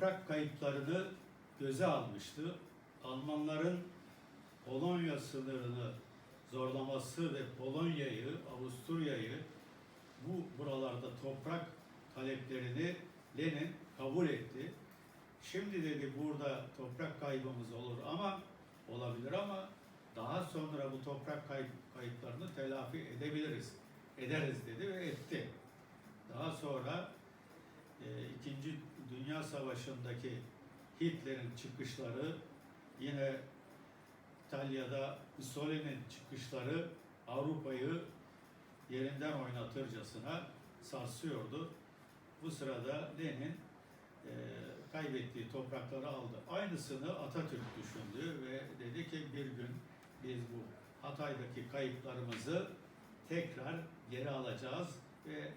toprak kayıplarını göze almıştı. Almanların Polonya sınırını zorlaması ve Polonya'yı, Avusturya'yı bu buralarda toprak taleplerini Lenin kabul etti. Şimdi dedi burada toprak kaybımız olur ama olabilir ama daha sonra bu toprak kayıp, kayıplarını telafi edebiliriz. Ederiz dedi ve etti. Daha sonra İkinci Dünya Savaşı'ndaki Hitler'in çıkışları yine İtalya'da Mussolini'nin çıkışları Avrupa'yı yerinden oynatırcasına sarsıyordu. Bu sırada Lenin e, kaybettiği toprakları aldı. Aynısını Atatürk düşündü ve dedi ki bir gün biz bu Hatay'daki kayıplarımızı tekrar geri alacağız ve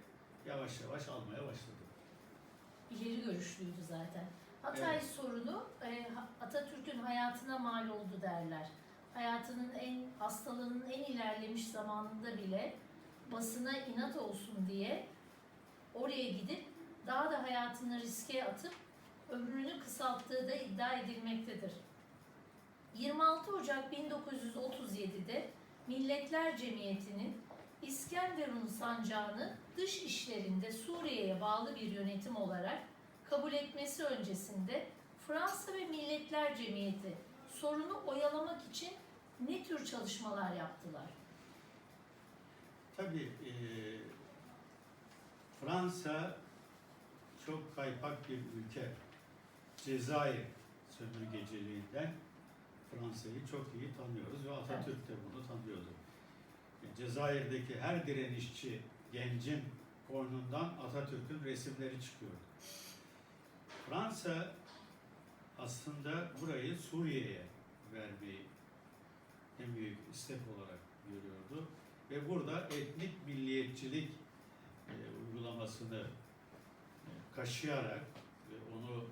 yavaş yavaş almaya başladı. İleri görüşlüydü zaten. Hatay Evet. sorunu e, Atatürk'ün hayatına mal oldu derler. Hayatının en hastalığının en ilerlemiş zamanında bile basına inat olsun diye oraya gidip daha da hayatını riske atıp ömrünü kısalttığı da iddia edilmektedir. 26 Ocak 1937'de Milletler Cemiyeti'nin İskenderun sancağını dış işlerinde Suriye'ye bağlı bir yönetim olarak kabul etmesi öncesinde Fransa ve Milletler Cemiyeti sorunu oyalamak için ne tür çalışmalar yaptılar? Tabii e, Fransa çok kaypak bir ülke. Cezayir sömürgeciliğinden Fransa'yı çok iyi tanıyoruz ve Atatürk de bunu tanıyordu. E, Cezayir'deki her direnişçi gencin koynundan Atatürk'ün resimleri çıkıyordu. Fransa aslında burayı Suriye'ye vermeyi en büyük istek olarak görüyordu ve burada etnik milliyetçilik e, uygulamasını e, kaşıyarak ve onu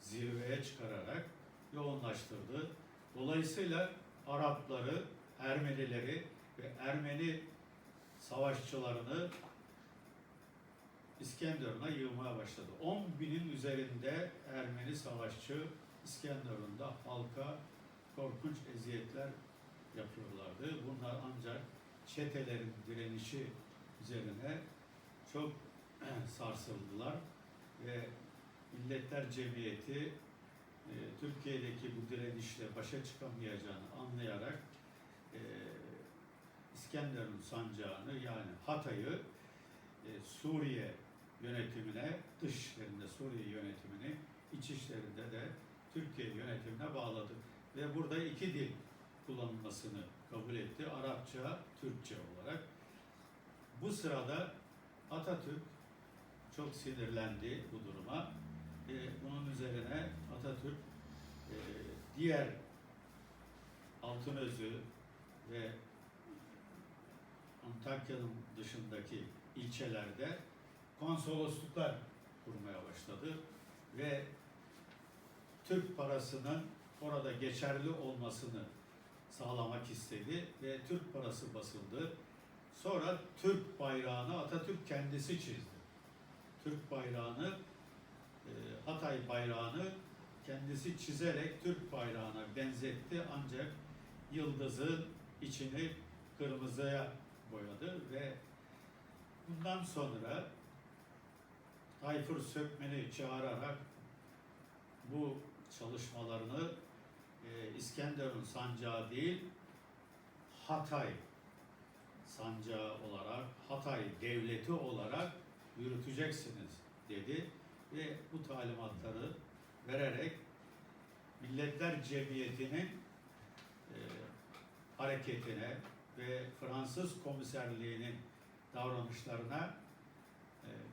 zirveye çıkararak yoğunlaştırdı. Dolayısıyla Arapları, Ermenileri ve Ermeni savaşçılarını İskenderun'a yığmaya başladı. 10 binin üzerinde Ermeni savaşçı İskenderun'da halka korkunç eziyetler yapıyorlardı. Bunlar ancak çetelerin direnişi üzerine çok sarsıldılar ve Milletler Cemiyeti e, Türkiye'deki bu direnişle başa çıkamayacağını anlayarak e, İskenderun sancağını yani Hatay'ı e, Suriye yönetimine, dış Suriye yönetimini, iç işlerinde de Türkiye yönetimine bağladı. Ve burada iki dil kullanılmasını kabul etti. Arapça, Türkçe olarak. Bu sırada Atatürk çok sinirlendi bu duruma. E, bunun üzerine Atatürk e, diğer Altınözü ve Antakya'nın dışındaki ilçelerde konsolosluklar kurmaya başladı ve Türk parasının orada geçerli olmasını sağlamak istedi ve Türk parası basıldı. Sonra Türk bayrağını Atatürk kendisi çizdi. Türk bayrağını, e, Hatay bayrağını kendisi çizerek Türk bayrağına benzetti ancak yıldızın içini kırmızıya boyadı ve bundan sonra Tayfur Sökmen'i çağırarak bu çalışmalarını e, İskenderun sancağı değil Hatay sancağı olarak Hatay devleti olarak yürüteceksiniz dedi. Ve bu talimatları vererek Milletler Cemiyeti'nin e, hareketine ve Fransız komiserliğinin davranışlarına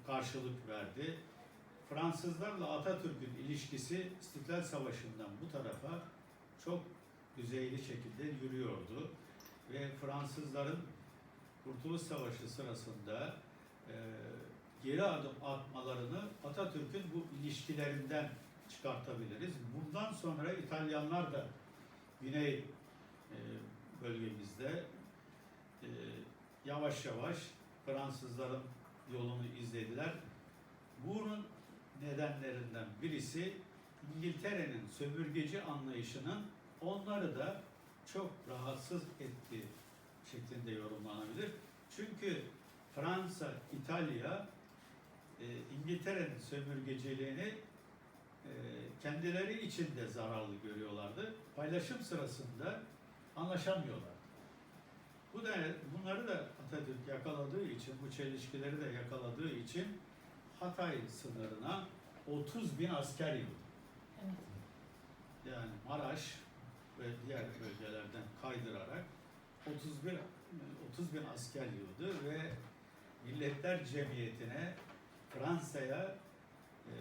karşılık verdi. Fransızlarla Atatürk'ün ilişkisi İstiklal Savaşı'ndan bu tarafa çok düzeyli şekilde yürüyordu. Ve Fransızların Kurtuluş Savaşı sırasında e, geri adım atmalarını Atatürk'ün bu ilişkilerinden çıkartabiliriz. Bundan sonra İtalyanlar da Güney e, bölgemizde e, yavaş yavaş Fransızların yolunu izlediler. Bunun nedenlerinden birisi İngiltere'nin sömürgeci anlayışının onları da çok rahatsız ettiği şeklinde yorumlanabilir. Çünkü Fransa, İtalya e, İngiltere'nin sömürgeciliğini e, kendileri için de zararlı görüyorlardı. Paylaşım sırasında anlaşamıyorlar. Bu da bunları da Atatürk yakaladığı için, bu çelişkileri de yakaladığı için Hatay sınırına 30 bin asker yığdı. Evet. Yani Maraş ve diğer bölgelerden kaydırarak 31 30 bin asker yığdı ve Milletler Cemiyeti'ne Fransa'ya e,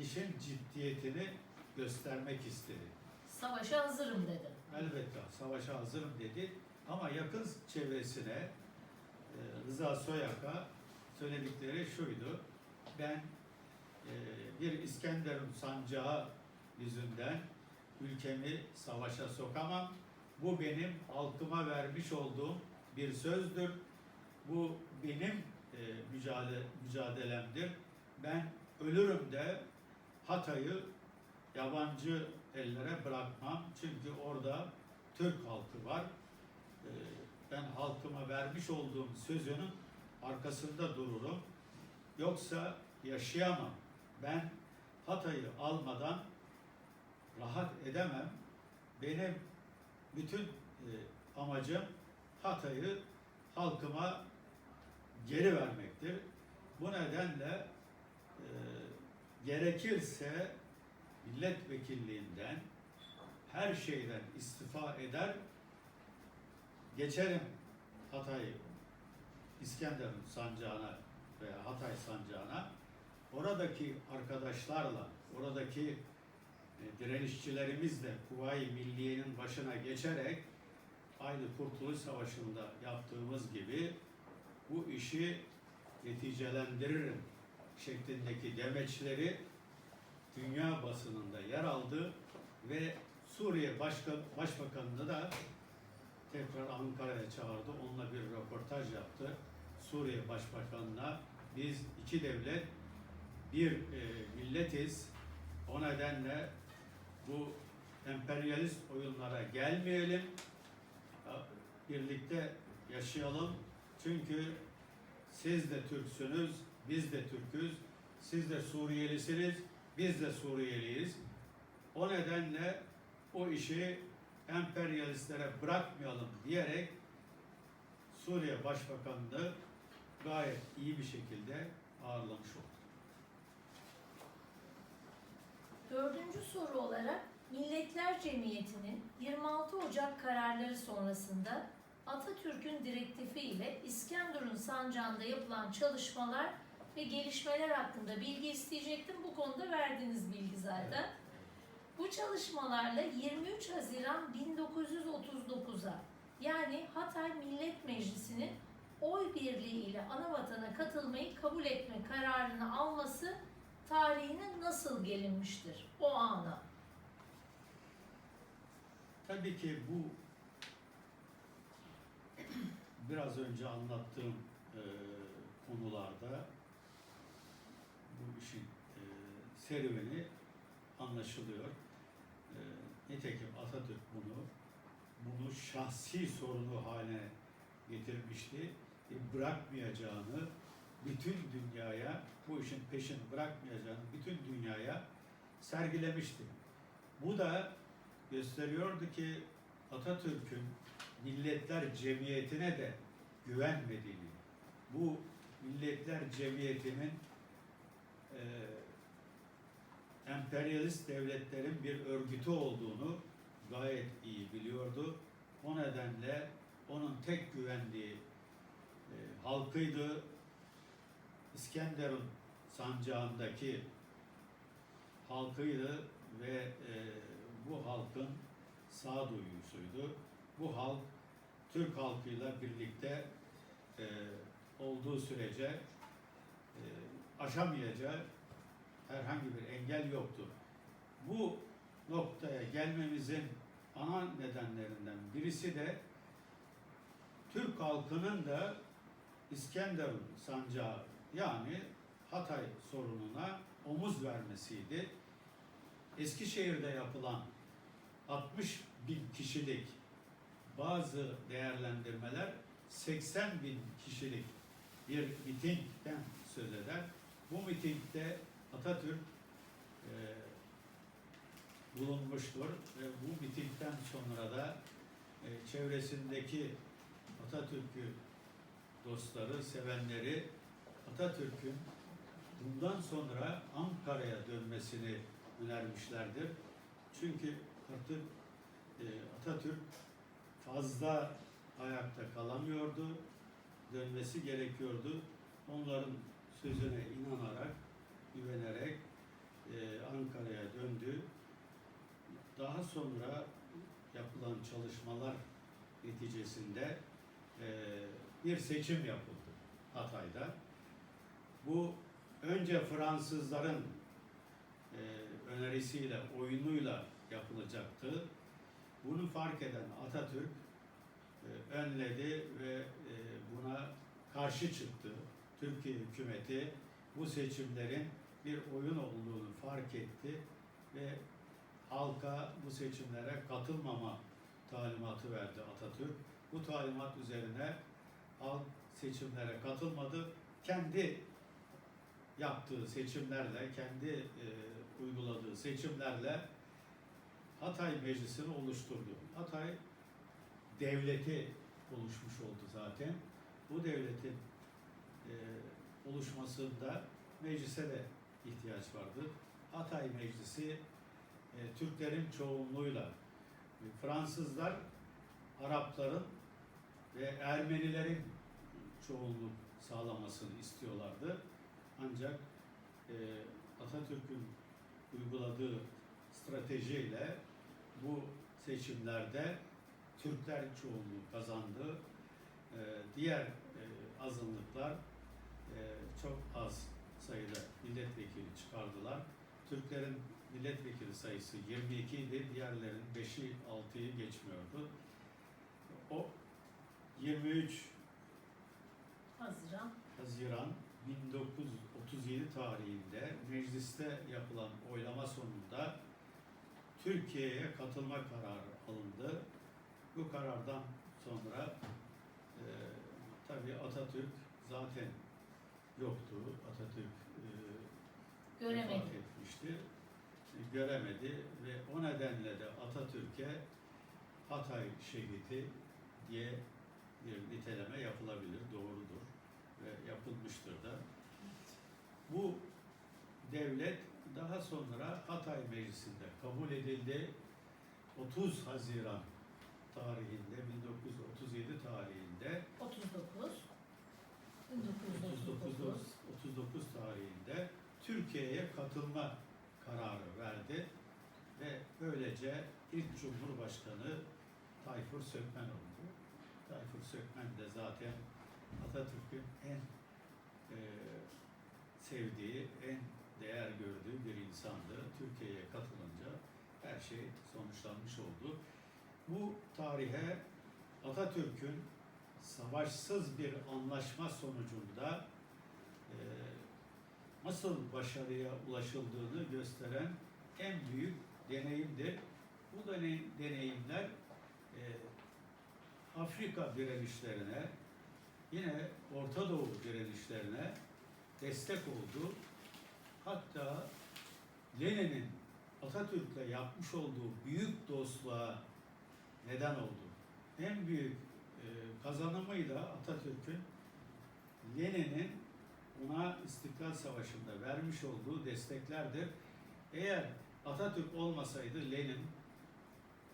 işin ciddiyetini göstermek istedi. Savaşa hazırım dedi. Elbette savaşa hazırım dedi ama yakın çevresine e, Rıza Soyak'a söyledikleri şuydu. Ben e, bir İskenderun sancağı yüzünden ülkemi savaşa sokamam. Bu benim halkıma vermiş olduğum bir sözdür. Bu benim e, mücadele, mücadelemdir. Ben ölürüm de Hatay'ı yabancı ellere bırakmam. Çünkü orada Türk halkı var. Ee, Ben halkıma vermiş olduğum sözünün arkasında dururum. Yoksa yaşayamam. Ben Hatay'ı almadan rahat edemem. Benim bütün e, amacım Hatay'ı halkıma geri vermektir. Bu nedenle e, gerekirse milletvekilliğinden her şeyden istifa eder geçerim Hatay İskenderun sancağına veya Hatay sancağına. Oradaki arkadaşlarla oradaki e, direnişçilerimizle Kuvayi Milliye'nin başına geçerek aynı Kurtuluş Savaşı'nda yaptığımız gibi bu işi neticelendiririm şeklindeki demeçleri dünya basınında yer aldı ve Suriye Başkan, Başbakanı'nı da tekrar Ankara'ya çağırdı. Onunla bir röportaj yaptı. Suriye Başbakanı'na biz iki devlet bir e, milletiz. O nedenle bu emperyalist oyunlara gelmeyelim. Birlikte yaşayalım. Çünkü siz de Türksünüz, biz de Türküz. Siz de Suriyelisiniz, biz de Suriyeliyiz. O nedenle o işi emperyalistlere bırakmayalım diyerek Suriye Başbakanı'nı gayet iyi bir şekilde ağırlamış oldu. Dördüncü soru olarak Milletler Cemiyeti'nin 26 Ocak kararları sonrasında Atatürk'ün direktifi ile İskenderun sancağında yapılan çalışmalar ve gelişmeler hakkında bilgi isteyecektim. Bu konuda verdiğiniz bilgi zaten. Bu çalışmalarla 23 Haziran 1939'a yani Hatay Millet Meclisi'nin oy birliği ile anavatana katılmayı kabul etme kararını alması tarihine nasıl gelinmiştir o ana? Tabii ki bu biraz önce anlattığım e, konularda bu işin e, serüveni anlaşılıyor. Nitekim Atatürk bunu bunu şahsi sorunu haline getirmişti. E, bırakmayacağını bütün dünyaya bu işin peşini bırakmayacağını bütün dünyaya sergilemişti. Bu da gösteriyordu ki Atatürk'ün Milletler Cemiyeti'ne de güvenmediğini, bu Milletler Cemiyeti'nin e, emperyalist devletlerin bir örgütü olduğunu gayet iyi biliyordu. O nedenle onun tek güvendiği e, halkıydı. İskenderun sancağındaki halkıydı ve e, bu halkın sağduyusuydu. Bu halk Türk halkıyla birlikte e, olduğu sürece e, aşamayacağı herhangi bir engel yoktu. Bu noktaya gelmemizin ana nedenlerinden birisi de Türk halkının da İskenderun sancağı yani Hatay sorununa omuz vermesiydi. Eskişehir'de yapılan 60 bin kişilik bazı değerlendirmeler 80 bin kişilik bir mitingden söz eder. Bu mitingde Atatürk e, bulunmuştur ve bu mitingden sonra da e, çevresindeki Atatürk'ü dostları, sevenleri Atatürk'ün bundan sonra Ankara'ya dönmesini önermişlerdir. Çünkü artık e, Atatürk fazla ayakta kalamıyordu. Dönmesi gerekiyordu. Onların sözüne inanarak, güvenerek e, Ankara'ya döndü. Daha sonra yapılan çalışmalar neticesinde e, bir seçim yapıldı Hatay'da. Bu önce Fransızların e, önerisiyle, oyunuyla yapılacaktı. Bunu fark eden Atatürk e, önledi ve e, buna karşı çıktı. Türkiye hükümeti bu seçimlerin bir oyun olduğunu fark etti ve halka bu seçimlere katılmama talimatı verdi Atatürk. Bu talimat üzerine halk seçimlere katılmadı. Kendi yaptığı seçimlerle, kendi e, uyguladığı seçimlerle Hatay Meclisi'ni oluşturdu. Hatay devleti oluşmuş oldu zaten. Bu devletin e, oluşmasında meclise de ihtiyaç vardı. Hatay Meclisi e, Türklerin çoğunluğuyla e, Fransızlar Arapların ve Ermenilerin çoğunluk sağlamasını istiyorlardı. Ancak e, Atatürk'ün uyguladığı stratejiyle bu seçimlerde Türkler çoğunluğu kazandı. E, diğer e, azınlıklar e, çok az sayıda milletvekili çıkardılar. Türklerin milletvekili sayısı 22 idi, diğerlerinin 5'i 6'yı geçmiyordu. O 23 Haziran. Haziran 1937 tarihinde mecliste yapılan oylama sonunda Türkiye'ye katılma kararı alındı. Bu karardan sonra e, tabii Atatürk zaten yoktu. Atatürk e, vefat etmişti. E, Göremedi ve o nedenle de Atatürk'e Hatay şehidi diye bir niteleme yapılabilir, doğrudur ve yapılmıştır da. Bu devlet daha sonra Hatay Meclisi'nde kabul edildi. 30 Haziran tarihinde, 1937 Türkiye'ye katılma kararı verdi ve böylece ilk Cumhurbaşkanı Tayfur Sökmen oldu. Tayfur Sökmen de zaten Atatürk'ün en e, sevdiği, en değer gördüğü bir insandı. Türkiye'ye katılınca her şey sonuçlanmış oldu. Bu tarihe Atatürk'ün savaşsız bir anlaşma sonucunda e, nasıl başarıya ulaşıldığını gösteren en büyük deneyimdir. Bu deney, deneyimler e, Afrika direnişlerine, yine Orta Doğu direnişlerine destek oldu. Hatta Lenin'in Atatürk'le yapmış olduğu büyük dostluğa neden oldu. En büyük e, kazanımıyla Atatürk'ün Lenin'in ona İstiklal Savaşı'nda vermiş olduğu desteklerdir. Eğer Atatürk olmasaydı Lenin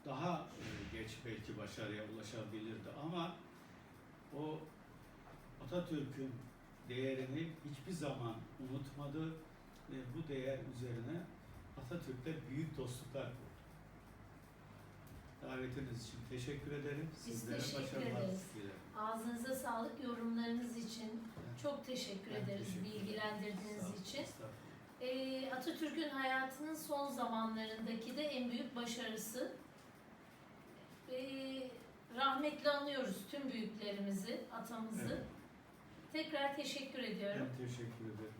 daha e, geç belki başarıya ulaşabilirdi ama o Atatürk'ün değerini hiçbir zaman unutmadı ve bu değer üzerine Atatürk'le büyük dostluklar kurdu. Davetiniz için teşekkür ederim. Biz Sizlere teşekkür başarılar ederiz. dilerim. Ağzınıza sağlık. Yorumlarınız için çok teşekkür Ben ederiz teşekkür ederim. bilgilendirdiğiniz olun, için. estağfurullah. Ee, Atatürk'ün hayatının son zamanlarındaki de en büyük başarısı. Ee, rahmetli anıyoruz tüm büyüklerimizi, atamızı. Evet. Tekrar teşekkür ediyorum. Ben teşekkür ederim.